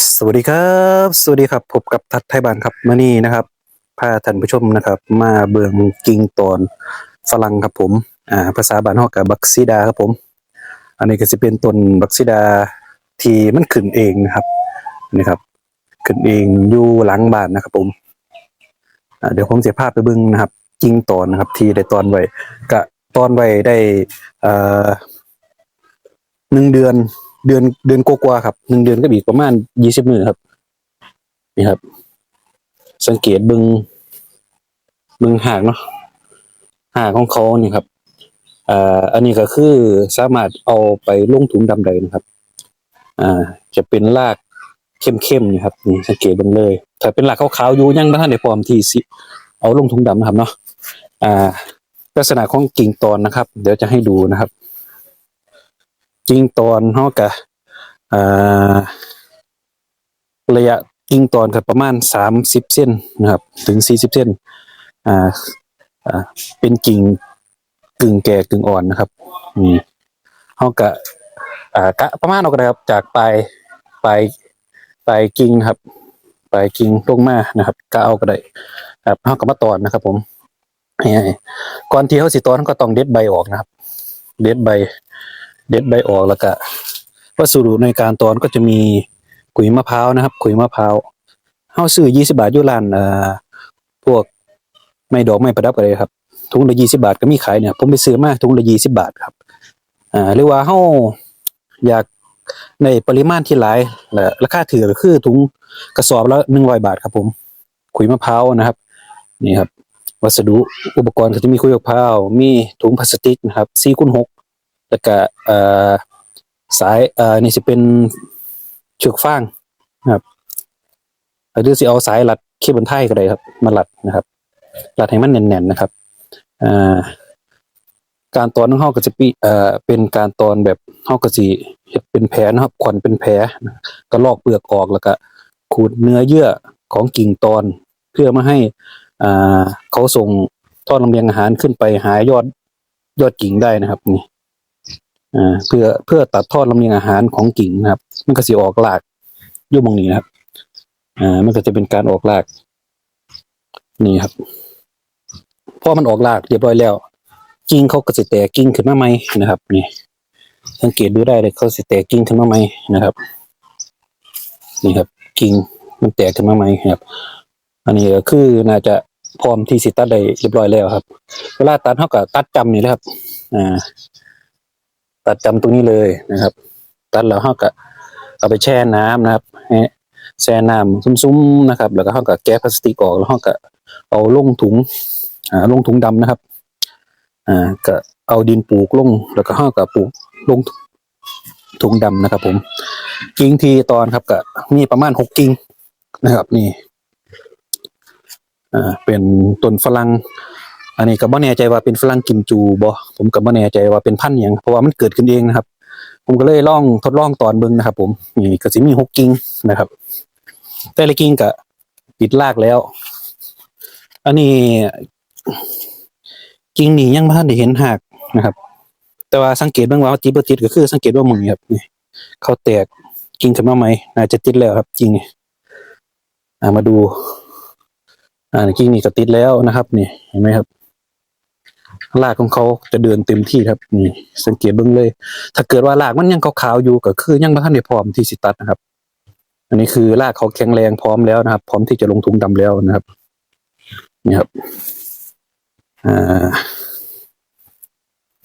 สวัสดีครับ สวัสดีครับพบกับทัดไทยบ้านครับมื่อนี้นะครับพาท่านผู้ชมนะครับ มาเบิ่งกิงตอนฝรั่งครับผมอ่าภาษาบ้านฮอกกับบักซิดาครับผม อันนี้ก็จะเป็นต้นบักซิดาที่มันขึ้นเองนะครับนี่ครับ ขึ้นเองอยู่หลังบ้านนะครับผมอ่าเดี๋ยวผมจะพาพไปเบิ่งนะครับกิงตอนนะครับ ที่ได้ตอนไว้กะตอนไว้ได้เอ่อหนึ่งเดือน เดือนเดือนกว่าๆครับหนึ่งเดือนก็อีกประมาณยี่สิบมื้อครับ นี่ครับ สังเกตเบิงเบิงหากเนาะหากของเขานี่ครับอ่าอันนี้ก็คือสามารถเอาไปลงถุงดำใดนะครับ อ่า จะเป็นรากเข้มๆนี่ครับนี่สังเกตบิ่งเลย ถ้าเป็นรากขาวๆอยู่ยังบ่ทันได้พร้อมที่สิเอาลงถุงดำนะครับเนาะอ่าลักษณะของกิ่งตอนนะครับ เดี๋ยวจะให้ดูนะครับ กิ่งตอนเฮาก็อ่าระยะกิ่งตอนครับประมาณสามสิบเซนนะครับ ถึงสี่สิบเซนอ่าอ่าเป็นกิ่งกึ่งแก่กึ่งอ่อนนะครับนี่เฮากะอ่ากะประมาณเอาก็ได้ครับ จากปลายปลายปลายกิ่งครับปลายกิ่งลงมานะครับกะเอาก็ได้ครับเฮาก็มาตอนนะครับผมก่อนที่เฮาสิตอนเฮาก็ต้องเด็ดใบออกนะครับ เด็ดใบ เด็ดใบออกแล้วก็วัสดุในการตอนก็จะมีขุยมะพร้าวนะครับขุยมะพร้าวเฮาซื้อ20บาทยูร้านอ่อพวกไม้ดอกไม้ประดับก็ได้ครับถุงละ20บาทก็มีขายเนี่ยผมไปซื้อมาถุงละ20บาทครับอ่าหรือว่าเฮาอยากในปริมาณที่หลายและราคาถือก็คือถุงกระสอบละ100บาทครับ ผมขุยมะพร้าวนะครับ นี่ครับ วัสดุอุปกรณ์ก็จะมีขุยมะพร้าวมีถุงพลาสติกนะครับ4คูณ6 แล้วก็เอ่อสายเอ่อนี่สิเป็นเชือกฟางนะครับหรือสิเอาสายรัดเคเบิลไทยก็ได้ครับ มารัดนะครับรัดให้มันแน่นๆนะครับอ่าการตอนของเฮาก็จะปีเอ่อเป็นการตอนแบบเฮาก็สิเฮ็ดเป็นแผลนะครับขวัญเป็นแผลก็ลอกเปลือกออกแล้วก็ขูดเนื้อเยื่อของกิ่งตอนเพื่อมาให้อ่าเขาส่งท่อลำเลียงอาหารขึ้นไปหายอดยอดกิ่งได้นะครับนี่ เพื่อเพื่อตัดทอดลำเลียงอาหารของกิ่งนะครับ มันก็สิออกรากยุ่มองนี้นะครับอ่ามันก็จะเป็นการออกราก นี่ครับพอมันออกรากเรียบร้อยแล้ว กิ่งเขาก็สิแตกกิ่งขึ้นมาใหม่นะครับ นี่ สังเกตดูได้เลยเขาสิแตกกิ่งขึ้นมาใหม่นะครับ นี่ครับ กิ่งมันแตกขึ้นมาใหม่ครับ อันนี้ก็คือน่าจะพร้อมที่สิตัดได้เรียบร้อยแล้วครับ เวลาตัดเท่ากับตัดจำนี่แหละครับ อ่า ตัดจำตรงนี้เลยนะครับ ตัดแล้วเท่ากับเอาไปแช่น้ำนะครับแช่น้ำซุ้มๆนะครับ แล้วก็เขาก็แกะพลาสติกออกแล้วเขาก็เอาลงถุงอ่าลงถุงดำนะครับอ่าก็เอาดินปลูกลงแล้วก็เขาก็ปลูกลงถุงดำนะครับ ผมกิ่งทีตอนครับก็มีประมาณหกกิ่งนะครับ นี่อ่าเป็นต้นฝรั่ง อันนี้ก็บ่แน่ใจว่าเป็นฝรั่งกิมจูบ่ผมก็บ่แน่ใจว่าเป็นพันธุ์หยังเพราะว่ามันเกิดขึ้นเองนะครับ ผมก็เลยลองทดลองตอนเบิ่งนะครับ ผมนี่ก็สิมีหกกิ่งนะครับ แต่ละกิ่งก็ติดรากแล้ว อันนี้กิ่งนี้ยังบ่ทันได้เห็นหากนะครับ แต่ว่าสังเกตเบิ่งว่าติดบ่ติดก็คือสังเกตว่ามึงครับนี่เขาแตกกิ่งขึ้นมาใหม่น่าจะติดแล้วครับกิ่งนี่อ่ามาดูอ่ากิ่งนี้ก็ติดแล้วนะครับ นี่เห็นไหมครับ รากของเขาจะเดินเต็มที่ครับนี่สังเกตเบิ่งเลย ถ้าเกิดว่ารากมันยังขาวๆอยู่ก็คือยังบ่ทันได้พร้อมที่สิตัดนะครับ อันนี้คือรากเขาแข็งแรงพร้อมแล้วนะครับ พร้อมที่จะลงทุงดำแล้วนะครับนี่ครับอ่า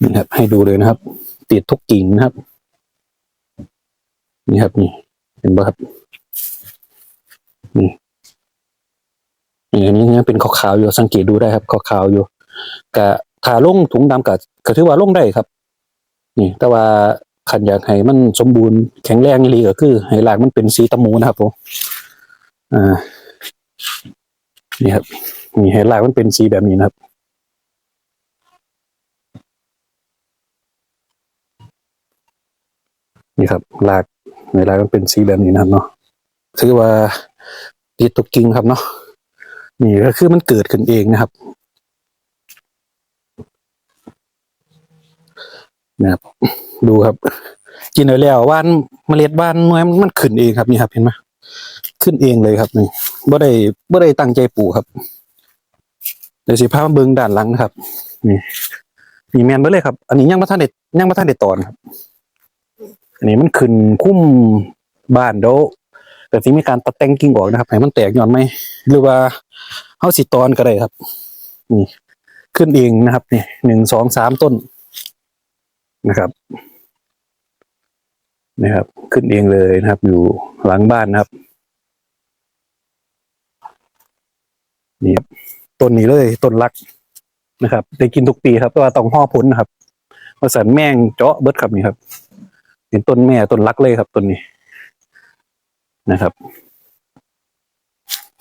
นี่ครับ ให้ดูเลยนะครับ ติดทุกกิ่งนะครับ นี่ครับนี่เห็นป่ะครับนี่นี่อันนี้ยังเป็นขาวๆอยู่สังเกตดูได้ครับขาวๆอยู่กะ ถ้าลงถุงดำก็ก็ถือว่าลงได้ครับ นี่แต่ว่าขันอยากให้มันสมบูรณ์แข็งแรงอีหลีก็คือให้รากมันเป็นสีตะมูนะครับผมอ่านี่ครับนี่ให้รากมันเป็นสีแบบนี้นะครับนี่ครับรากในรากมันเป็นสีแบบนี้นะครับเนาะถือว่าติดตกกิ่งครับเนาะนี่ก็คือมันเกิดขึ้นเองนะครับ นะครับ ดูครับ กินไปแล้วว่านเมล็ดว่านน้อยมันขึ้นเองครับนี่ครับเห็นไหมขึ้นเองเลยครับนี่บ่ได้บ่ได้ตั้งใจปลูกครับเดี๋ยวสิพามาเบิ่งด้านหลังนะครับ นี่นี่แมนไปเลยครับ อันนี้ยังบ่ทันได้ยังบ่ทันได้ตอนครับ อันนี้มันขึ้นคุ้มบ้านเดี๋ยวแต่สิมีการตัดแต่งกิ่งออกนะครับให้มันแตกย้อนไหมหรือว่าเฮาสิตอนก็ได้ครับ นี่ ขึ้นเองนะครับ นี่หนึ่งสองสามต้น นะครับนะครับ ขึ้นเองเลยนะครับ อยู่หลังบ้านนะครับนี่ครับต้นนี้เลยต้นรักนะครับ ได้กินทุกปีครับแต่ว่าต้องห่อผลนะครับเพราะสันแมงเจาะเบิดครับนี่ครับ เป็นต้นแม่ต้นรักเลยครับต้นนี้นะครับ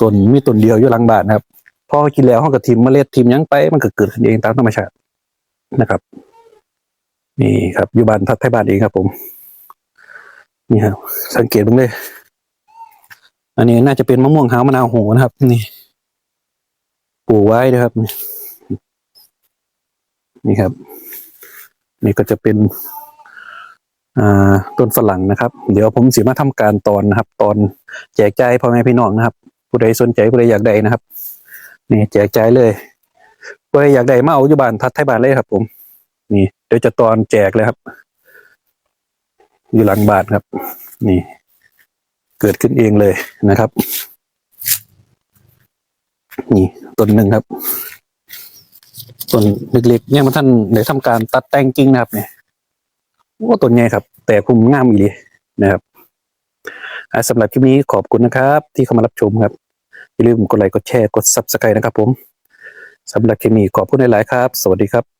ต้นมีต้นเดียวอยู่หลังบ้านนะครับพอกินแล้วห้องกับทีมเมล็ดทีมยังไปมันก็เกิดขึ้นเองตามธรรมชาตินะครับ นี่ครับอยู่บ้านพักไทยบ้านเองครับผม นี่ครับ สังเกตบ้างเลย อันนี้น่าจะเป็นมะม่วงหาวมะนาวโหนะครับ นี่ปลูกไว้นะครับ นี่ครับ นี่ก็จะเป็นต้นฝรั่งนะครับ เดี๋ยวผมสิมาทำการตอนนะครับ ตอนแจกจ่ายพ่อแม่พี่น้องนะครับ ผู้ใดสนใจผู้ใดอยากได้นะครับ นี่แจกจ่ายเลยผู้ใดอยากได้มาเอาอยู่บ้านทัดไทยบ้านเลยครับผม นี่เดี๋ยวจะตอนแจกเลยครับอยู่หลังบานครับ นี่ เกิดขึ้นเองเลยนะครับ นี่ต้นหนึ่งครับต้นเล็กๆเนี่ยมันท่านได้ทำการตัดแต่งกิ่งนะครับ เนี่ยว่าต้นใหญ่ครับ แต่คุมงามอีหลีนะครับอ่าสำหรับคลิปนี้ขอบคุณนะครับ ที่เข้ามารับชมครับอย่าลืมกดไลค์กดแชร์กด subscribe นะครับผมสำหรับคลิปนี้ขอบคุณหลายๆครับ สวัสดีครับ